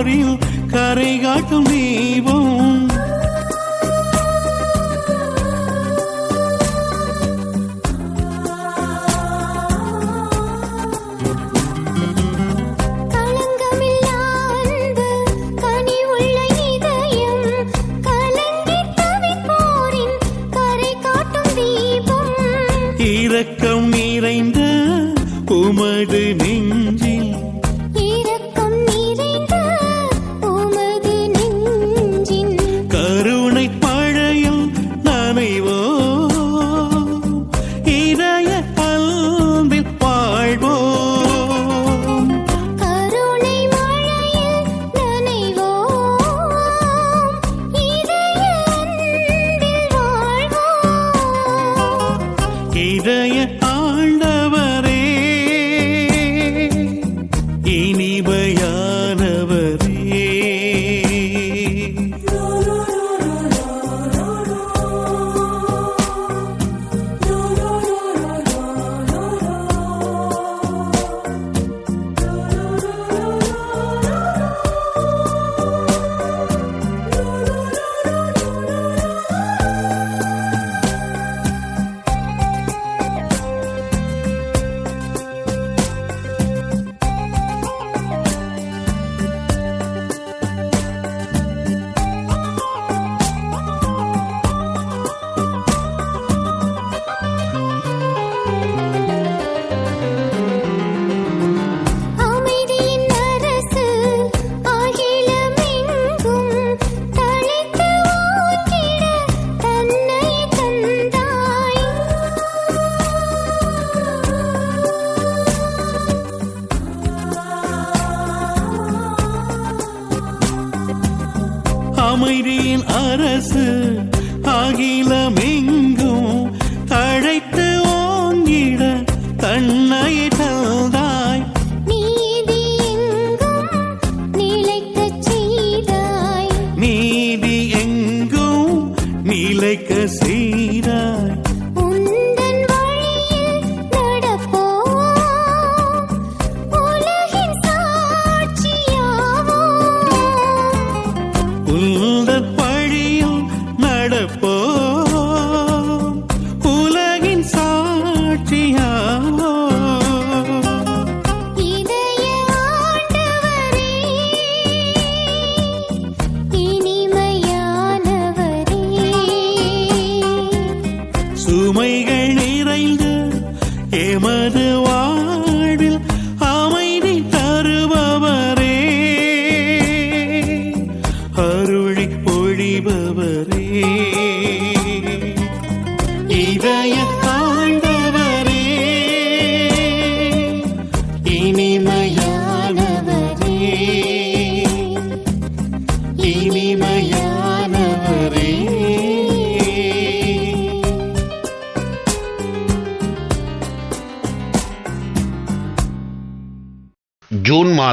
போரில் கரை காட்டும் தீபம். இரக்கம் நிறைந்த உமது நெஞ்சில்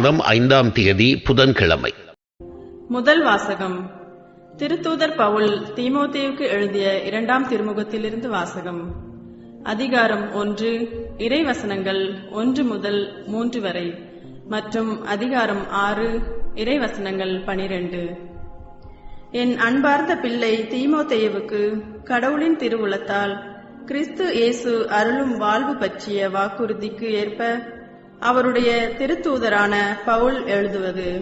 மாதம் ஐந்தாம் தேதி புதன்கிழமை. முதல் வாசகம். திருத்தூதர் பவுல் தீமோத்தேயுக்கு எழுதிய இரண்டாம் திருமுகத்திலிருந்து வாசகம். அதிகாரம் ஒன்று இறைவசனங்கள் ஒன்று முதல் மூன்று வரை மற்றும் அதிகாரம் ஆறு இறைவசனங்கள் பனிரெண்டு. என் அன்பார்ந்த பிள்ளை தீமோத்தேயுவுக்கு கடவுளின் திருவுளத்தால் கிறிஸ்து இயேசு அருளும் வாழ்வு பற்றிய வாக்குறுதிக்கு ஏற்ப அவருடைய திருத்தூதரான பவுல் எழுதுவது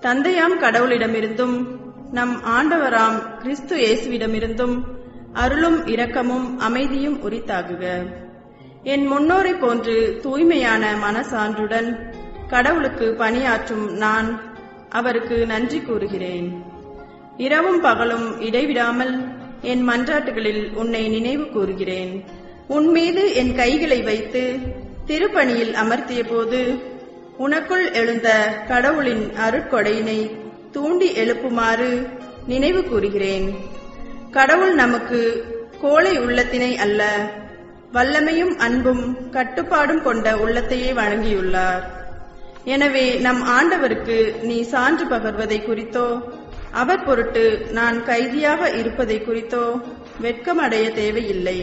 தந்தையாம் கடவுளிடமிருந்தும் நம் ஆண்டவராம் கிறிஸ்து இயேசுவிடமிருந்தும் அருளும் இரக்கமும் அமைதியும் உரித்தாகுக. என் முன்னோரை போன்று தூய்மையான மனசான்றுடன் கடவுளுக்கு பணியாற்றும் நான் அவருக்கு நன்றி கூறுகிறேன். இரவும் பகலும் இடைவிடாமல் என் மன்றாட்டுகளில் உன்னை நினைவு கூறுகிறேன். உன் மீது என் கைகளை வைத்து திருப்பணியில் அமர்த்திய போது உனக்குள் எழுந்த கடவுளின் அருட்கொடையினை தூண்டி எழுப்புமாறு நினைவு கூறுகிறேன். கடவுள் நமக்கு கோழை உள்ளத்தினை அல்ல வல்லமையும் அன்பும் கட்டுப்பாடும் கொண்ட உள்ளத்தையே வழங்கியுள்ளார். எனவே நம் ஆண்டவருக்கு நீ சான்று பகர்வதை குறித்தோ அவர் பொருட்டு நான் கைதியாக இருப்பதை குறித்தோ வெட்கமடைய தேவையில்லை.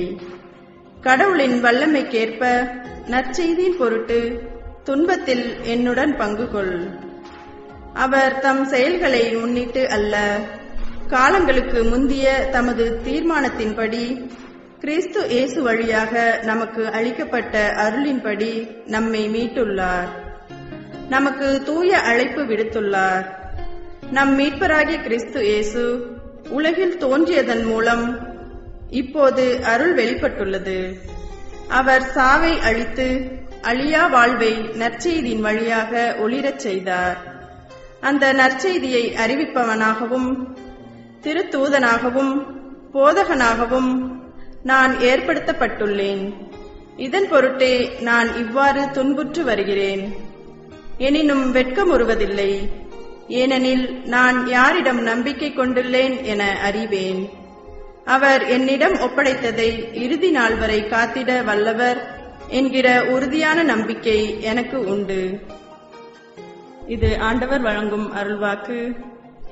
கடவுளின் வல்லமைக்கேற்ப நற்செய்தியின் பொருட்டு துன்பத்தில் என்னுடன் பங்கு கொள். அவர் தம் செயல்களை முன்னிட்டு அல்ல. காலங்களுக்கு முந்திய தமது தீர்மானத்தின்படி கிறிஸ்து இயேசு வழியாக நமக்கு அளிக்கப்பட்ட அருளின்படி நம்மை மீட்டுள்ளார். நமக்கு தூய அழைப்பு விடுத்துள்ளார். நம் மீட்பராகிய கிறிஸ்து இயேசு உலகில் தோன்றியதன் மூலம் இப்போது அருள் வெளிப்பட்டுள்ளது. அவர் சாவை அழித்து அழியா வாழ்வை நற்செய்தியின் வழியாக ஒளிரச் செய்தார். அந்த நற்செய்தியை அறிவிப்பவனாகவும் திருத்தூதனாகவும் போதகனாகவும் நான் ஏற்படுத்தப்பட்டுள்ளேன். இதன் பொருட்டே நான் இவ்வாறு துன்புற்று வருகிறேன். எனினும் வெட்கமுறுவதில்லை ஏனெனில் நான் யாரிடம் நம்பிக்கை கொண்டுள்ளேன் என அறிவேன். அவர் என்னிடம் ஒப்படைத்ததை இறுதி நாள் வரை காத்திட வல்லவர் என்கிற உறுதியான நம்பிக்கை எனக்கு உண்டு. இது ஆண்டவர் வழங்கும் அருள்வாக்கு.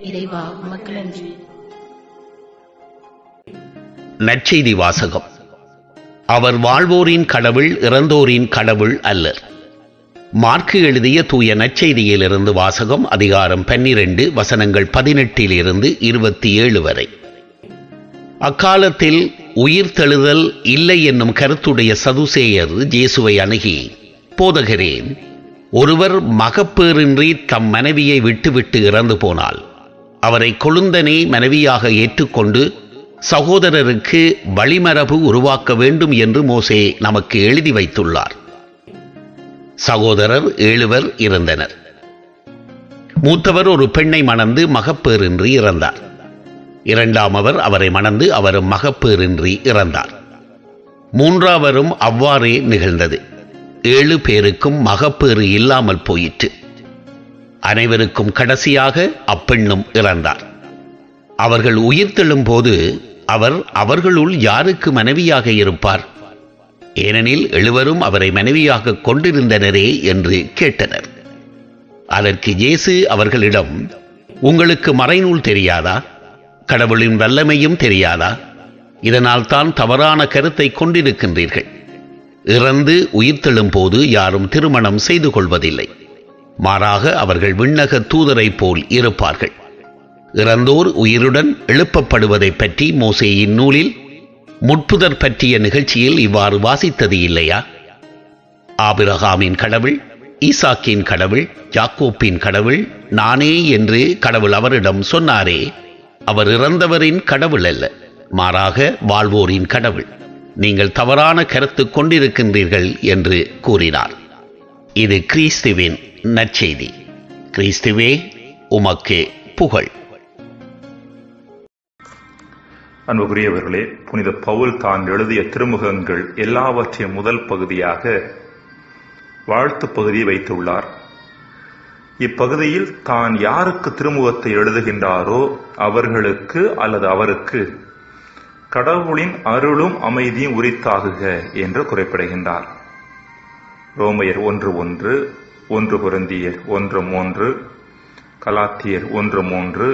இறைவா உமக்கு நன்றி. நற்செய்தி வாசகம். அவர் வாழ்வோரின் கடவுள் இறந்தோரின் கடவுள் அல்லர். மார்க்கு எழுதிய தூய நற்செய்தியிலிருந்து வாசகம் அதிகாரம் பன்னிரண்டு வசனங்கள் பதினெட்டில் இருந்து இருபத்தி ஏழு வரை. அக்காலத்தில் உயிர் தெழுதல் இல்லை என்னும் கருத்துடைய சதுசேயர் இயேசுவை அணுகி போதகரேன் ஒருவர் மகப்பேறின்றி தம் மனைவியை விட்டுவிட்டு இறந்து போனால் அவரை கொழுந்தனை மனைவியாக ஏற்றுக்கொண்டு சகோதரருக்கு வழிமரபு உருவாக்க வேண்டும் என்று மோசே நமக்கு எழுதி வைத்துள்ளார். சகோதரர் ஏழுவர் இருந்தனர் மூத்தவர் ஒரு பெண்ணை மணந்து மகப்பேறின்றி இறந்தார். இரண்டாமவர் அவரை மணந்து அவரும் மகப்பேறின்றி இறந்தார். மூன்றாவரும் அவ்வாறே நிகழ்ந்தது. ஏழு பேருக்கும் மகப்பேறு இல்லாமல் போயிற்று. அனைவருக்கும் கடைசியாக அப்பெண்ணும் இறந்தார். அவர்கள் உயிர்த்தெழும் போது அவர் அவர்களுள் யாருக்கு மனைவியாக இருப்பார்? ஏனெனில் எழுவரும் அவரை மனைவியாக கொண்டிருந்தனரே என்று கேட்டனர். அதற்கு இயேசு அவர்களிடம் உங்களுக்கு மறைநூல் தெரியாதா? கடவுளின் வல்லமையும் தெரியாதா? இதனால் தான் தவறான கருத்தை கொண்டிருக்கின்றீர்கள். இறந்து உயிர்த்தெழும் போது யாரும் திருமணம் செய்து கொள்வதில்லை. மாறாக அவர்கள் விண்ணக தூதரைப் போல் இருப்பார்கள். இறந்தோர் உயிருடன் எழுப்பப்படுவதைப் பற்றி மோசேயின் நூலில் முட்புதர் பற்றிய நிகழ்ச்சியில் இவ்வாறு வாசித்தது இல்லையா? ஆபிரகாமின் கடவுள் ஈசாக்கின் கடவுள் யாக்கோப்பின் கடவுள் நானே என்று கடவுள் அவரிடம் சொன்னாரே. அவர் இறந்தவரின் கடவுள் அல்ல மாறாக வாழ்வோரின் கடவுள். நீங்கள் தவறான கருத்து கொண்டிருக்கின்றீர்கள் என்று கூறினார். இது கிறிஸ்துவின் நற்செய்தி. கிறிஸ்துவே உமக்கு புகழ். அன்புக்குரியவர்களே புனித பவுல் தான் எழுதிய திருமுகங்கள் எல்லாவற்றையும் முதல் பகுதியாக வாழ்த்து பகுதியை வைத்துள்ளார். இப்பகுதியில் தான் யாருக்கு திருமுகத்தை எழுதுகின்றாரோ அவர்களுக்கு அல்லது அவருக்கு கடவுளின் அருளும் அமைதியும் உரித்தாகுக என்று குறிப்பிடுகின்றார். ரோமையர் ஒன்று ஒன்று ஒன்று குருந்தியர் ஒன்று மூன்று கலாத்தியர் ஒன்று மூன்று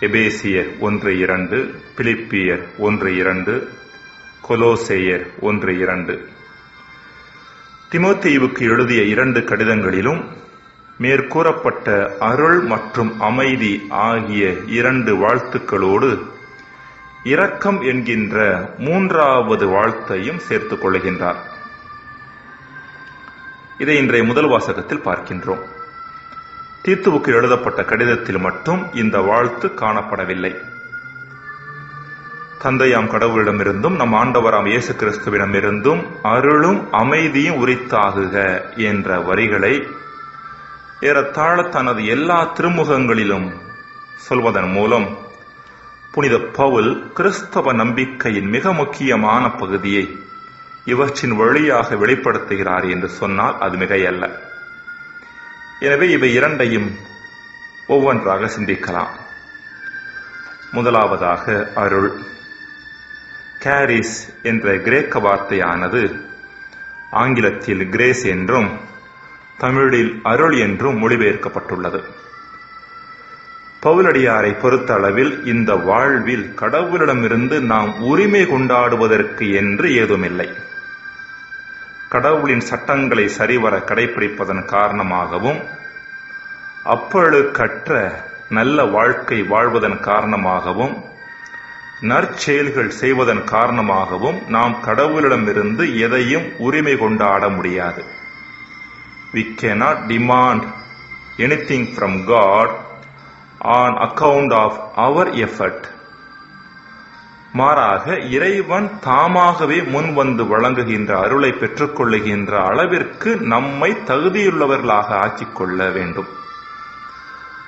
எபேசியர் ஒன்று இரண்டு பிலிப்பியர் ஒன்று இரண்டு கொலோசேயர் ஒன்று இரண்டு. திமோத்தேயுவுக்கு எழுதிய இரண்டு கடிதங்களிலும் மேற்கூறப்பட்ட அருள் மற்றும் அமைதி ஆகிய இரண்டு வாழ்த்துக்களோடு இரக்கம் என்கின்ற மூன்றாவது வாழ்த்தையும் சேர்த்துக் கொள்கின்றார். இதை இன்றைய முதல் வாசகத்தில் பார்க்கின்றோம். தீத்துவுக்கு எழுதப்பட்ட கடிதத்தில் மட்டும் இந்த வாழ்த்து காணப்படவில்லை. தந்தையாம் கடவுளிடமிருந்தும் நம் ஆண்டவராம் இயேசு கிறிஸ்துவிடமிருந்தும் அருளும் அமைதியும் உரித்தாகுக என்ற வரிகளை ஏறத்தாழ தனது எல்லா திருமுகங்களிலும் சொல்வதன் மூலம் புனித பவுல் கிறிஸ்தவ நம்பிக்கையின் மிக முக்கியமான பகுதியை இவற்றின் வழியாக வெளிப்படுத்துகிறார் என்று சொன்னால் அது மிகையல்ல. எனவே இவை இரண்டையும் ஒவ்வொன்றாக சிந்திக்கலாம். முதலாவதாக அருள். கேரிஸ் என்ற கிரேக்க வார்த்தையானது ஆங்கிலத்தில் கிரேஸ் என்றும் தமிழில் அருள் என்றும் மொழிபெயர்க்கப்பட்டுள்ளது. பவுலடியாரை பொறுத்த அளவில் இந்த வாழ்வில் கடவுளிடமிருந்து நாம் உரிமை கொண்டாடுவதற்கு என்று ஏதுமில்லை. கடவுளின் சட்டங்களை சரிவர கடைபிடிப்பதன் காரணமாகவும் அப்பழுக்கற்ற நல்ல வாழ்க்கை வாழ்வதன் காரணமாகவும் நற்செயல்கள் செய்வதன் காரணமாகவும் நாம் கடவுளிடமிருந்து எதையும் உரிமை கொண்டாட முடியாது. We cannot demand anything from God on account of our effort. மாறாக இறைவன் தாமாகவே முன் வந்து வழங்குகின்ற அருளை பெற்றுக்கொள்ளுகின்ற அளவிற்கு நம்மை தகுதியுள்ளவர்களாக ஆக்கிக்கொள்ள வேண்டும்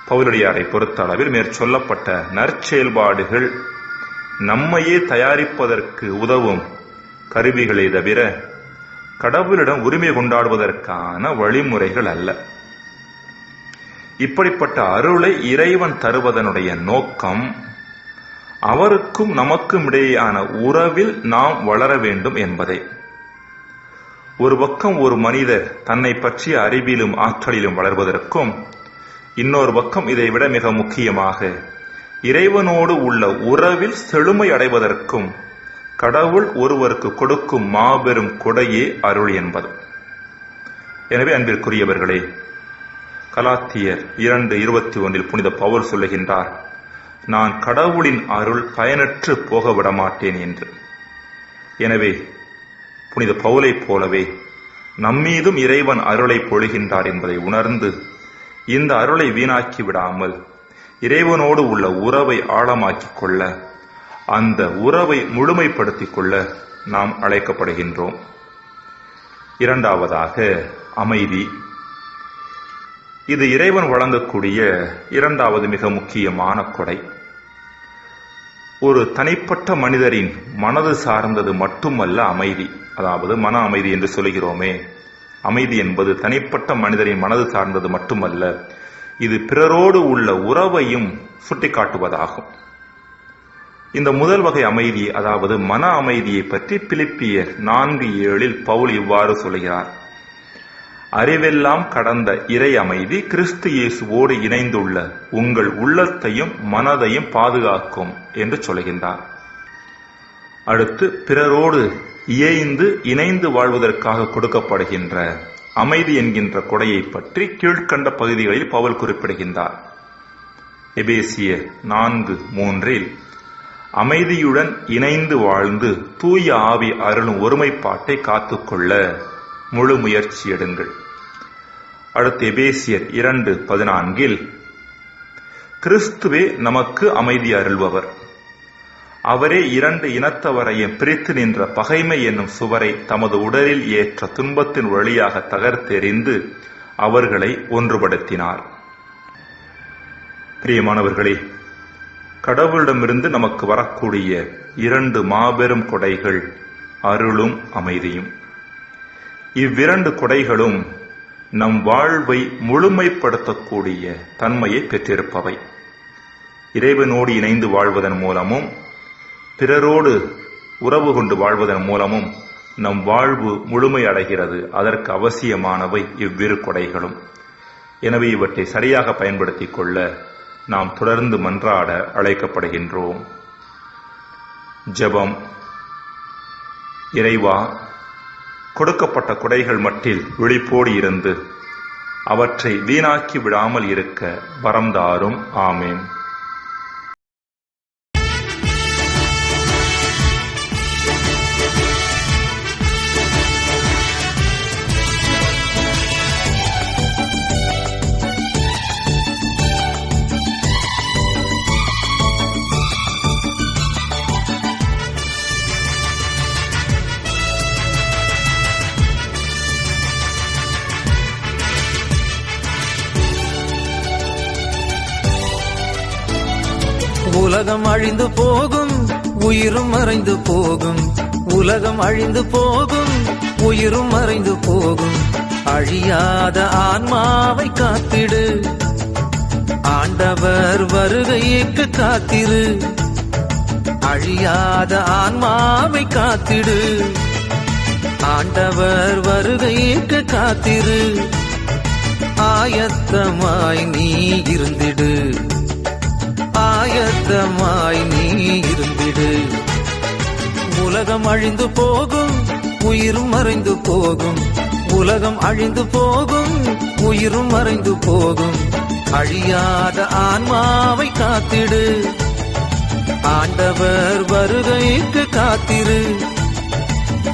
பவுலடியாரை பொறுத்த அளவில் மேற்சொல்லப்பட்ட நற்செயல்பாடுகள் நம்மையே தயாரிப்பதற்கு உதவும் கருவிகளை தவிர கடவுளிடம் உரிமை கொண்டாடுவதற்கான வழிமுறைகள் அல்ல. இப்படிப்பட்ட அருளை இறைவன் தருவதனுடைய நோக்கம் அவருக்கும் நமக்கும் இடையேயான உறவில் நாம் வளர வேண்டும் என்பதே. ஒரு பக்கம் ஒரு மனிதர் தன்னை பற்றிய அறிவிலும் ஆற்றலிலும் வளர்வதற்கும் இன்னொரு பக்கம் இதைவிட மிக முக்கியமாக இறைவனோடு உள்ள உறவில் செழுமை அடைவதற்கும் கடவுள் ஒருவருக்கு கொடுக்கும் மாபெரும் கொடையே அருள் என்பது. எனவே அன்பிற்குரியவர்களே கலாத்தியர் இரண்டு இருபத்தி ஒன்றில் புனித பவுல் சொல்லுகின்றார் நான் கடவுளின் அருள் பயனற்று போக விடமாட்டேன் என்று. எனவே புனித பவுலைப் போலவே நம்மீதும் இறைவன் அருளை பொழிகின்றார் என்பதை உணர்ந்து இந்த அருளை வீணாக்கி விடாமல் இறைவனோடு உள்ள உறவை ஆழமாக்கிக் கொள்ள அந்த உறவை முழுமைப்படுத்திக் கொள்ள நாம் அழைக்கப்படுகின்றோம். இரண்டாவதாக அமைதி. இது இறைவன் வழங்கக்கூடிய இரண்டாவது மிக முக்கியமான கொடை. ஒரு தனிப்பட்ட மனிதரின் மனது சார்ந்தது மட்டுமல்ல அமைதி. அதாவது மன அமைதி என்று சொல்கிறோமே அமைதி என்பது தனிப்பட்ட மனிதரின் மனது சார்ந்தது மட்டுமல்ல இது பிறரோடு உள்ள உறவையும் சுட்டிக்காட்டுவதாகும். இந்த முதல் வகை அமைதி அதாவது மன அமைதியை பற்றி பிலிப்பியர் நான்கு ஏழில் பவுல் இவ்வாறு சொல்கிறார். அறிவெல்லாம் கடந்த இறை அமைதி கிறிஸ்து இயேசுவோடு இணைந்துள்ள உங்கள் உள்ளத்தையும் மனதையும் பாதுகாக்கும் என்று சொல்கின்றார். அடுத்து பிறரோடு இயைந்து இணைந்து வாழ்வதற்காக கொடுக்கப்படுகின்ற அமைதி என்கின்ற கொடையை பற்றி கீழ்கண்ட பகுதிகளில் பவுல் குறிப்பிடுகின்றார். எபேசிய நான்கு மூன்றில் அமைதியுடன் இணைந்து வாழ்ந்து தூய ஆவி அருளும் ஒருமைப்பாட்டை காத்துக்கொள்ள முழு முயற்சி எடுங்கள். அடுத்து எபேசியர் இரண்டு பதினான்கில் கிறிஸ்துவே நமக்கு அமைதி அருள்பவர். அவரே இரண்டு இனத்தவரையும் பிரித்து நின்ற பகைமை என்னும் சுவரை தமது உடலில் ஏற்ற துன்பத்தின் வழியாக தகர்த்தெறிந்து அவர்களை ஒன்றுபடுத்தினார். பிரியமானவர்களே கடவுளிடமிருந்து நமக்கு வரக்கூடிய இரண்டு மாபெரும் கொடைகள் அருளும் அமைதியும். இவ்விரண்டு கொடைகளும் நம் வாழ்வை முழுமைப்படுத்தக்கூடிய தன்மையை பெற்றிருப்பவை. இறைவனோடு இணைந்து வாழ்வதன் மூலமும் பிறரோடு உறவு கொண்டு வாழ்வதன் மூலமும் நம் வாழ்வு முழுமை அடைகிறது. அதற்கு அவசியமானவை இவ்விரு கொடைகளும். எனவே இவற்றை சரியாக பயன்படுத்திக் கொள்ள நாம் தொடர்ந்து மன்றாட அழைக்கப்படுகின்றோம். ஜெபம். இறைவா கொடுக்கப்பட்ட குடைகள் மட்டில் விழிப்போடு இருந்து அவற்றை வீணாக்கி விடாமல் இருக்க வரம்தாரும் ஆமேன். உலகம் அழிந்து போகும் உயிரும் மறைந்து போகும். உலகம் அழிந்து போகும் உயிரும் மறைந்து போகும். அழியாத ஆன்மாவை காத்திடு. ஆண்டவர் வருகைக்கு காத்திரு. அழியாத ஆன்மாவை காத்திடு. ஆண்டவர் வருகைக்கு காத்திரு. ஆயத்தமாய் நீ இருந்திடு. ஆயத்தமாய் நீ இருந்திடு. உலகம் அழிந்து போகும் உயிரும் மறைந்து போகும். உலகம் அழிந்து போகும் உயிரும் மறைந்து போகும். அழியாத ஆன்மாவை காத்திடு. ஆண்டவர் வருகைக்கு காத்திரு.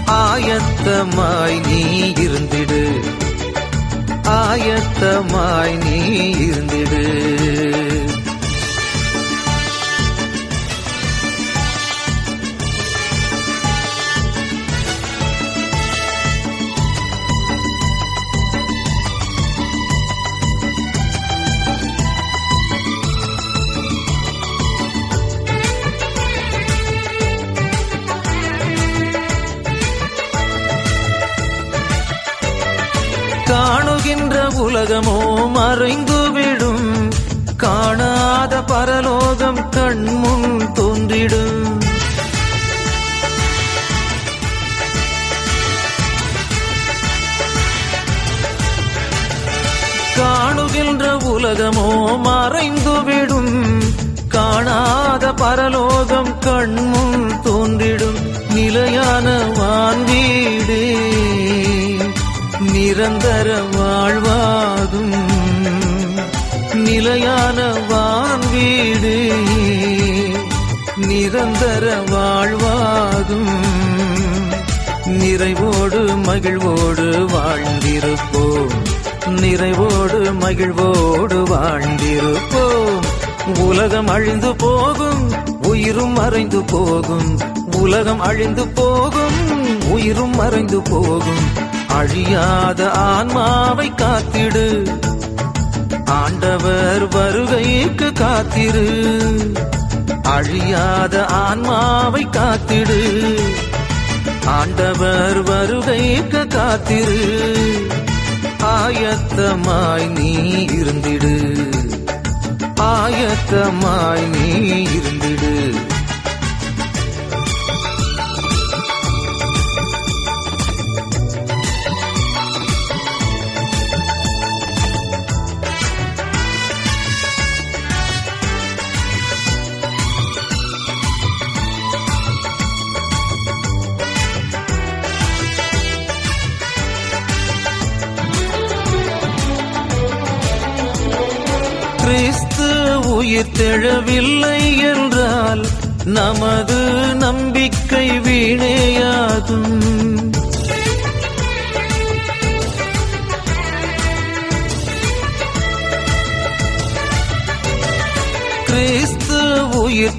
ஆயத்தமாய் நீ இருந்திடு. ஆயத்தமாய் நீ இருந்திடு. காண்கின்ற உலகமோ மறைந்துவிடும். காணாத பரலோகம் கண்முன் தோன்றிடும். காணுகின்ற உலகமோ மறைந்துவிடும். காணாத பரலோகம் கண்முன் தோன்றிடும். நிலையான வான் வான்வீடே நிரந்தர வாழ்வாகும் நிலையான வான்வீடு நிரந்தர வாழ்வாகும் நிறைவோடு மகிழ்வோடு வாழ்ந்திருப்போம். நிறைவோடு மகிழ்வோடு வாழ்ந்திருப்போம். உலகம் அழிந்து போகும் உயிரும் மறைந்து போகும். உலகம் அழிந்து போகும் உயிரும் மறைந்து போகும். அழியாத ஆன்மாவை காத்திடு. ஆண்டவர் வருகைக்கு காத்திரு. அழியாத ஆன்மாவை காத்திடு. ஆண்டவர் வருகைக்கு காத்திரு. ஆயத்தமாய் நீ இருந்திடு. ஆயத்தமாய் நீ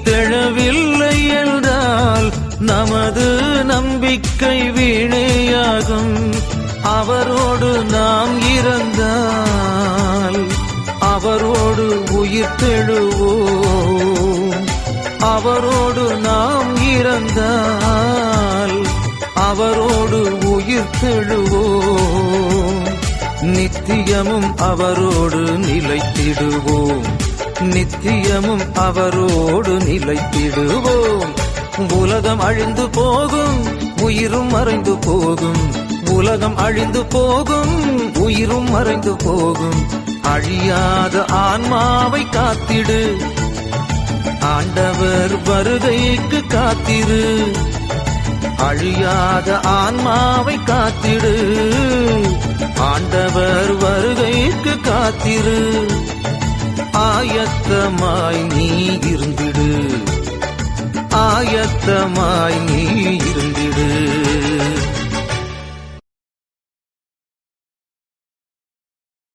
தெழவில்லை என்றால் நமது நம்பிக்கை வீணேயாகும். அவரோடு நாம் இறந்தால் அவரோடு உயிர் தெழுவோம். அவரோடு நாம் இறந்தால் அவரோடு உயிர் தெழுவோம். நித்தியமும் அவரோடு நிலைத்திடுவோம். நித்தியமும் அவரோடு நிலைத்திடுவோம். உலகம் அழிந்து போகும் உயிரும் மறைந்து போகும். உலகம் அழிந்து போகும் உயிரும் மறைந்து போகும். அழியாத ஆன்மாவை காத்திடு. ஆண்டவர் வருகைக்கு காத்திரு. அழியாத ஆன்மாவை காத்திடு. ஆண்டவர் வருகைக்கு காத்திரு. ஆயத்தமாய் நீ இருந்திடு. ஆயத்தமாய் நீ இருந்து